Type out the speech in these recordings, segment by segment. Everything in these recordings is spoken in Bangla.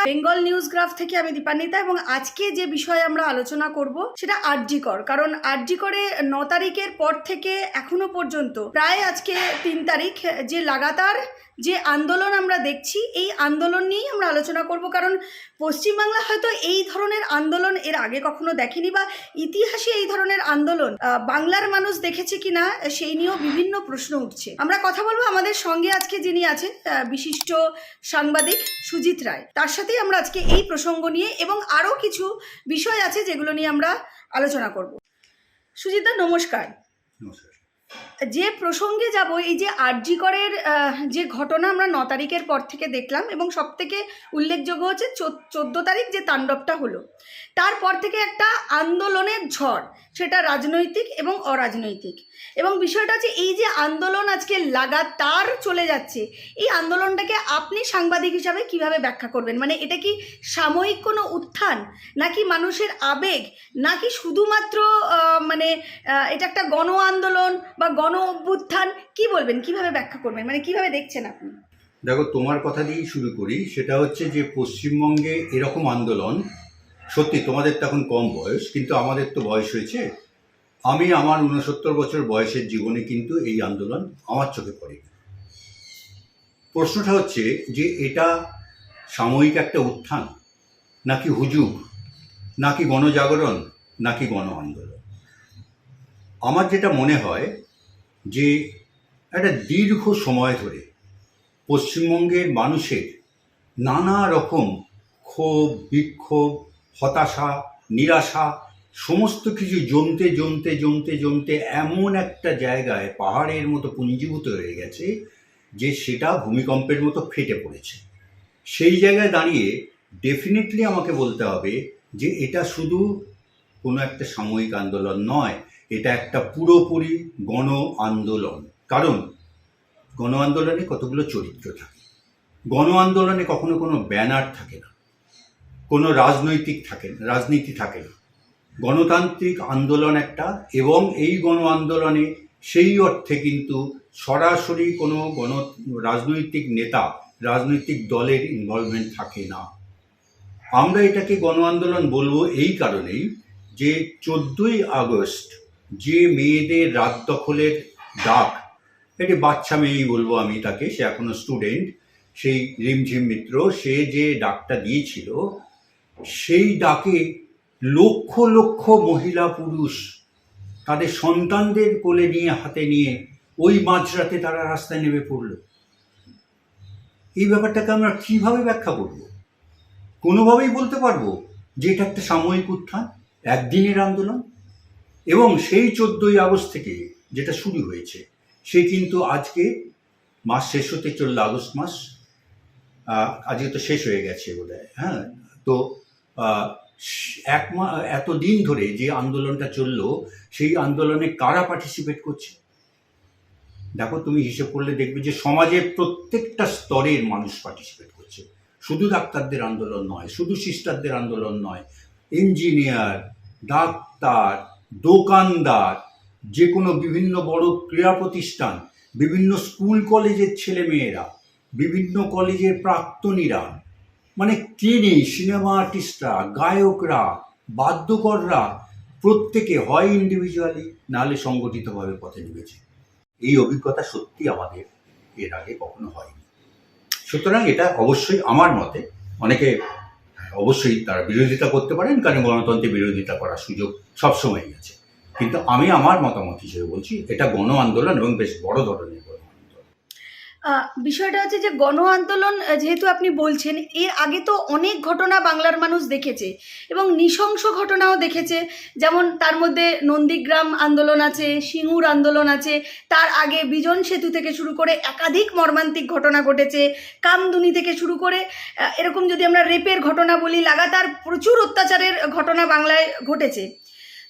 নমস্কার দর্শকরা বেঙ্গল নিউজ গ্রাফ থেকে আমি দীপান্বিতা এবং আজকে যে বিষয়ে আমরা আলোচনা করব সেটা আরজিকর। কারণ আরজিকরে ন তারিখের পর থেকে এখনও পর্যন্ত, প্রায় আজকে তিন তারিখ, যে লাগাতার যে আন্দোলন আমরা দেখছি, এই আন্দোলন নিয়েই আমরা আলোচনা করব। কারণ পশ্চিমবাংলা হয়তো এই ধরনের আন্দোলন এর আগে কখনো দেখেনি বা ইতিহাসে এই ধরনের আন্দোলন বাংলার মানুষ দেখেছে কিনা, সেই নিয়েও বিভিন্ন প্রশ্ন উঠছে। আমরা কথা বলব আমাদের সঙ্গে আজকে যিনি আছেন বিশিষ্ট সাংবাদিক সুজিত রায়। তার সাথেই আমরা আজকে এই প্রসঙ্গ নিয়ে এবং আরও কিছু বিষয় আছে যেগুলো নিয়ে আমরা আলোচনা করব। সুজিতা, নমস্কার। নমস্কার। যে প্রসঙ্গে যাব, এই যে আরজিকরের যে ঘটনা আমরা ন তারিখের পর থেকে দেখলাম এবং সব থেকে উল্লেখযোগ্য হচ্ছে চোদ্দ তারিখ যে তাণ্ডবটা হলো। তারপর থেকে একটা আন্দোলনের ঝড়, সেটা রাজনৈতিক এবং অরাজনৈতিক। এবং বিষয়টা হচ্ছে এই যে আন্দোলন আজকে লাগাতার চলে যাচ্ছে, এই আন্দোলনটাকে আপনি সাংবাদিক হিসাবে কীভাবে ব্যাখ্যা করবেন? মানে এটা কি সাময়িক কোনো উত্থান, নাকি মানুষের আবেগ, নাকি শুধুমাত্র মানে এটা একটা গণ আন্দোলন বা গণ অভ্যুত্থান, কি বলবেন? কীভাবে ব্যাখ্যা করবেন? মানে কীভাবে দেখছেন আপনি? দেখো, তোমার কথা দিয়েই শুরু করি। সেটা হচ্ছে যে, পশ্চিমবঙ্গে এরকম আন্দোলন, সত্যি তোমাদের তো এখন কম বয়স, কিন্তু আমাদের তো বয়স হয়েছে। আমি আমার উনসত্তর বছর বয়সের জীবনে কিন্তু এই আন্দোলন আমার চোখে পড়ে প্রশ্নটা হচ্ছে যে, এটা সাময়িক একটা উত্থান, নাকি হুজুগ, নাকি গণজাগরণ, নাকি গণ আন্দোলন আমার যেটা মনে হয় যে একটা দীর্ঘ সময় ধরে পশ্চিমবঙ্গের মানুষের নানা রকম ক্ষোভ, বিক্ষোভ, হতাশা, নিরাশা, সমস্ত কিছু জমতে জমতে জমতে জমতে এমন একটা জায়গায় পাহাড়ের মতো পুঞ্জীভূত হয়ে গেছে যে সেটা ভূমিকম্পের মতো ফেটে পড়েছে। সেই জায়গায় দাঁড়িয়ে ডেফিনেটলি আমাকে বলতে হবে যে এটা শুধু কোনো একটা সাময়িক আন্দোলন নয় এটা একটা পুরোপুরি গণ আন্দোলন। কারণ গণ আন্দোলনে কতগুলো চরিত্র থাকে? গণ আন্দোলনে কখনো কোনো ব্যানার থাকে না। কোনো রাজনৈতিক থাকে না, রাজনীতি থাকে না। গণতান্ত্রিক আন্দোলন একটা এবং এই গণ আন্দোলনে সেই অর্থে কিন্তু সরাসরি কোনো গণ রাজনৈতিক নেতা, রাজনৈতিক দলের ইনভলভমেন্ট থাকে না। আমরা এটাকে গণ আন্দোলন বলব এই কারণেই যে চোদ্দোই আগস্ট যে মেয়েদের রাত দখলের ডাক একটি বাচ্চা মেয়েই বলব আমি তাকে, সে এখনও স্টুডেন্ট সেই রিমঝিম মিত্র, সে যে ডাকটা দিয়েছিল, সেই ডাকে লক্ষ লক্ষ মহিলা পুরুষ তাদের সন্তানদের কোলে নিয়ে, হাতে নিয়ে ওই মাঝরাতে তারা রাস্তায় নেমে পড়ল। এই ব্যাপারটাকে আমরা কীভাবে ব্যাখ্যা করব? কোনোভাবেই বলতে পারব যে এটা একটা সাময়িক উত্থান, একদিনের আন্দোলন এবং সেই চোদ্দোই আগস্ট থেকে যেটা শুরু হয়েছে, সে কিন্তু আজকে মাস শেষ হতে চলল আগস্ট মাস। আজকে তো শেষ হয়ে গেছে বোধ হ্যাঁ? তো এক মা এতদিন ধরে যে আন্দোলনটা চলল, সেই আন্দোলনে কারা পার্টিসিপেট করছে? দেখো, তুমি হিসেব করলে দেখবে যে সমাজের প্রত্যেকটা স্তরের মানুষ পার্টিসিপেট করছে। শুধু ডাক্তারদের আন্দোলন নয়, শুধু সিস্টারদের আন্দোলন নয় ইঞ্জিনিয়ার ডাক্তার দোকানদার, যে কোনো বিভিন্ন বড় ক্রীড়া প্রতিষ্ঠান, বিভিন্ন স্কুল কলেজের ছেলেমেয়েরা, বিভিন্ন কলেজের প্রাক্তনীরা মানে কে সিনেমা আর্টিস্টরা, গায়করা, বাদ্যকররা, প্রত্যেকে হয় ইন্ডিভিজুয়ালি নাহলে সংগঠিতভাবে পথে নেমেছে। এই অভিজ্ঞতা সত্যি আমাদের এর আগে কখনো হয়নি। সুতরাং এটা অবশ্যই আমার মতে, অনেকে অবশ্যই তারা বিরোধিতা করতে পারেন, কারণ গণতন্ত্রের বিরোধিতা করার সুযোগ সবসময়ই আছে। কিন্তু আমি আমার মতামত হিসেবে বলছি, এটা গণ আন্দোলন এবং বেশ বড় ধরনের বিষয়টা হচ্ছে যে গণ আন্দোলন যেহেতু আপনি বলছেন, এর আগে তো অনেক ঘটনা বাংলার মানুষ দেখেছে এবং নৃশংস ঘটনাও দেখেছে। যেমন তার মধ্যে নন্দীগ্রাম আন্দোলন আছে, সিঙ্গুর আন্দোলন আছে, তার আগে বিজন সেতু থেকে শুরু করে একাধিক মর্মান্তিক ঘটনা ঘটেছে, কামদুনি থেকে শুরু করে এরকম যদি আমরা রেপের ঘটনা বলি, লাগাতার প্রচুর অত্যাচারের ঘটনা বাংলায় ঘটেছে।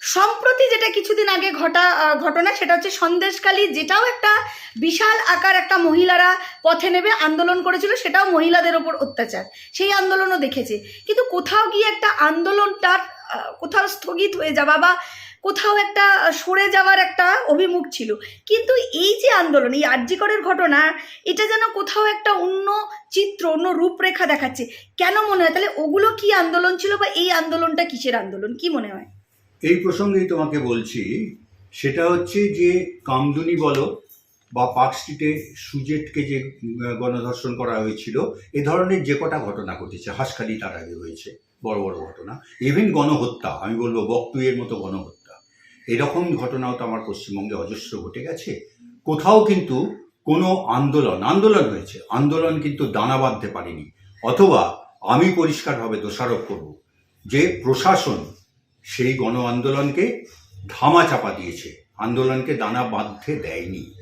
সম্প্রতি যেটা কিছুদিন আগে ঘটা ঘটনা, সেটা হচ্ছে সন্দেশকালী যেটাও একটা বিশাল আকার একটা মহিলারা পথে নেবে আন্দোলন করেছিল, সেটাও মহিলাদের ওপর অত্যাচার। সেই আন্দোলনও দেখেছে। কিন্তু কোথাও গিয়ে একটা আন্দোলনটার কোথাও স্থগিত হয়ে যাওয়া বা কোথাও একটা সরে যাওয়ার একটা অভিমুখ ছিল। কিন্তু এই যে আন্দোলন, এই আর্যিকরের ঘটনা, এটা যেন কোথাও একটা অন্য চিত্র, অন্য রূপরেখা দেখাচ্ছে। কেন মনে হয়? তাহলে ওগুলো কি আন্দোলন ছিল বা এই আন্দোলনটা কিসের আন্দোলন? কি মনে হয়? এই প্রসঙ্গেই তোমাকে বলছি, সেটা হচ্ছে যে কামদুনি বলো বা পার্ক স্ট্রিটে সুজেটকে যে গণধর্ষণ করা হয়েছিল, এ ধরনের যে কটা ঘটনা ঘটেছে, হাসখালি তার আগে হয়েছে, বড় বড় ঘটনা ইভেন গণহত্যা, আমি বলব বকটুয়ের মতো গণহত্যা, এরকম ঘটনাও তো আমার পশ্চিমবঙ্গে অজস্র ঘটে গেছে, কোথাও কিন্তু কোনো আন্দোলন আন্দোলন হয়েছে, আন্দোলন কিন্তু দানা বাঁধতে পারেনি, অথবা আমি পরিষ্কারভাবে দোষারোপ করব যে প্রশাসন সেই গণ আন্দোলনকে ধামা চাপা দিয়েছে। আন্দোলনকে দানা বাঁধতে দেয়নি।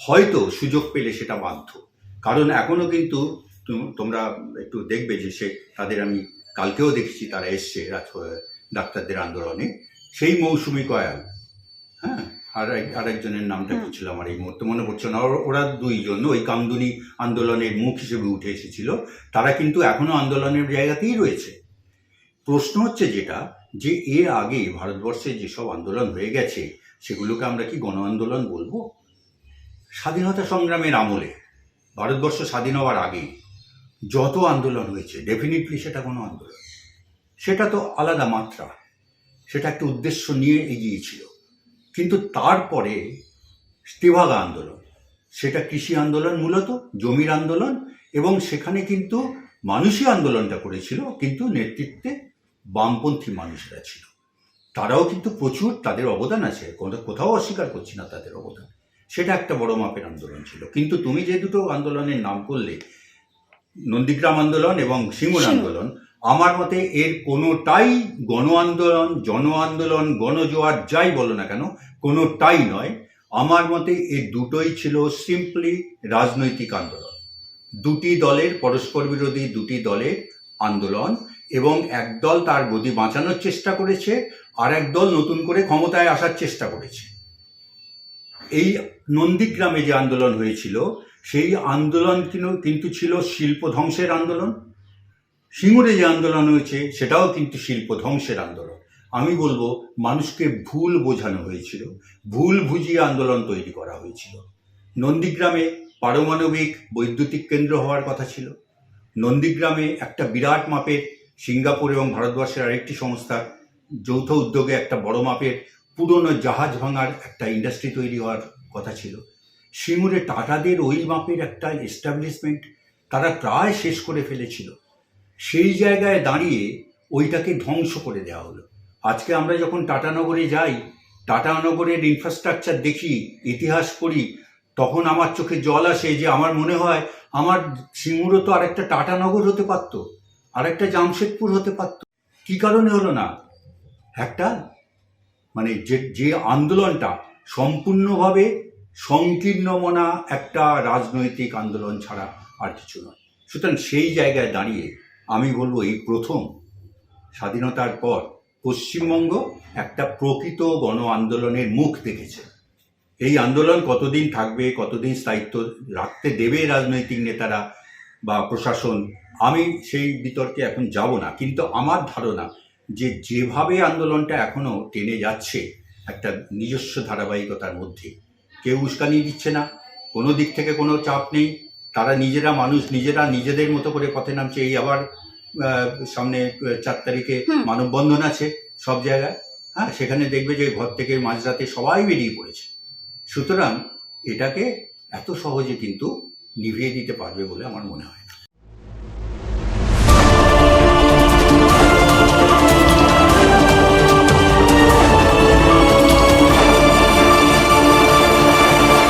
হয়তো সুযোগ পেলে সেটা বাধ্য। কারণ এখনও কিন্তু তোমরা একটু দেখবে যে সে তাদের আমি কালকেও দেখেছি তারা এসছে ডাক্তারদের আন্দোলনে। সেই মৌসুমি কয়াল হ্যাঁ? আর এক- আরেকজনের নামটা কি ছিল আমার এই মুহূর্তে মনে পড়ছে না। ওরা দুইজন ওই কামদুনি আন্দোলনের মুখ হিসেবে উঠে এসেছিল। তারা কিন্তু এখনও আন্দোলনের জায়গাতেই রয়েছে। প্রশ্ন হচ্ছে যেটা যে এর আগে ভারতবর্ষে যেসব আন্দোলন হয়ে গেছে, সেগুলোকে আমরা কি গণ আন্দোলন বলব? স্বাধীনতা সংগ্রামের আমলে, ভারতবর্ষ স্বাধীন হওয়ার আগে যত আন্দোলন হয়েছে ডেফিনেটলি সেটা কোনো আন্দোলন সেটা তো আলাদা মাত্রা, সেটা একটা উদ্দেশ্য নিয়ে এগিয়েছিল কিন্তু তারপরে তেভাগা আন্দোলন, সেটা কৃষি আন্দোলন মূলত, জমির আন্দোলন, এবং সেখানে কিন্তু মানুষই আন্দোলনটা করেছিল, কিন্তু নেতৃত্বে বামপন্থী মানুষরা ছিল। তারাও কিন্তু প্রচুর তাদের অবদান আছে। কোথাও- কোথাও অস্বীকার করছি না তাদের অবদান। সেটা একটা বড় মাপের আন্দোলন ছিল। কিন্তু তুমি যে দুটো আন্দোলনের নাম করলে নন্দীগ্রাম আন্দোলন এবং সিঙ্গুর। আন্দোলন আমার মতে এর কোনোটাই গণ আন্দোলন জন আন্দোলন গণজোয়ার যাই বলো না কেন কোনোটাই নয়। আমার মতে এই দুটোই ছিল সিম্পলি রাজনৈতিক আন্দোলন। দুটি দলের পরস্পর বিরোধী দুটি দলের আন্দোলন। এবং একদল তার গদি বাঁচানোর চেষ্টা করেছে, আর একদল নতুন করে ক্ষমতায় আসার চেষ্টা করেছে। এই নন্দীগ্রামে যে আন্দোলন হয়েছিল, সেই আন্দোলন কিন্তু- ছিল শিল্প ধ্বংসের আন্দোলন। সিঙ্গুরে যে আন্দোলন হয়েছে, সেটাও কিন্তু শিল্প ধ্বংসের আন্দোলন। আমি বলব, মানুষকে ভুল বোঝানো হয়েছিল, ভুল বুঝিয়ে আন্দোলন তৈরি করা হয়েছিল। নন্দীগ্রামে পারমাণবিক বৈদ্যুতিক কেন্দ্র হওয়ার কথা ছিল। নন্দীগ্রামে একটা বিরাট মাপের সিঙ্গাপুর এবং ভারতবর্ষের আরেকটি সংস্থার যৌথ উদ্যোগে একটা বড় মাপের পুরনো জাহাজ ভাঙার একটা ইন্ডাস্ট্রি তৈরি হওয়ার কথা ছিল। সিঙ্গুরে টাটাদের ওই মাপের একটা এস্টাবলিশমেন্ট তারা প্রায় শেষ করে ফেলেছিল। সেই জায়গায় দাঁড়িয়ে ওইটাকে ধ্বংস করে দেওয়া হলো। আজকে আমরা যখন টাটানগরে যাই টাটানগরের ইনফ্রাস্ট্রাকচার দেখি, ইতিহাস পড়ি, তখন আমার চোখে জল আসে যে আমার মনে হয় আমার সিঙ্গুরও তো আরেকটা টাটানগর হতে পারত। আরেকটা জামশেদপুর হতে পারত। কি কারণে হলো না? একটা মানে যে যে আন্দোলনটা সম্পূর্ণভাবে সংকীর্ণমনা একটা রাজনৈতিক আন্দোলন ছাড়া আর কিছু নয়। সুতরাং সেই জায়গায় দাঁড়িয়ে আমি বলব এই প্রথম স্বাধীনতার পর পশ্চিমবঙ্গ একটা প্রকৃত গণ আন্দোলনের মুখ দেখেছে। এই আন্দোলন কতদিন থাকবে, কতদিন স্থায়িত্ব রাখতে দেবে রাজনৈতিক নেতারা বা প্রশাসন আমি সেই বিতর্কে এখন যাব না। কিন্তু আমার ধারণা যে যেভাবে আন্দোলনটা এখনও টেনে যাচ্ছে একটা নিজস্ব ধারাবাহিকতার মধ্যে কেউ উস্কানি দিচ্ছে না কোনো দিক থেকে কোনো চাপ নেই তারা নিজেরা মানুষ নিজেরা নিজেদের মতো করে পথে নামছে এই আবার সামনে চার তারিখে মানববন্ধন আছে সব জায়গায় হ্যাঁ সেখানে দেখবে যে ঘর থেকে মাঝরাতে সবাই বেরিয়ে পড়েছে। সুতরাং এটাকে এত সহজে কিন্তু নিভিয়ে দিতে পারবে বলে আমার মনে হয়।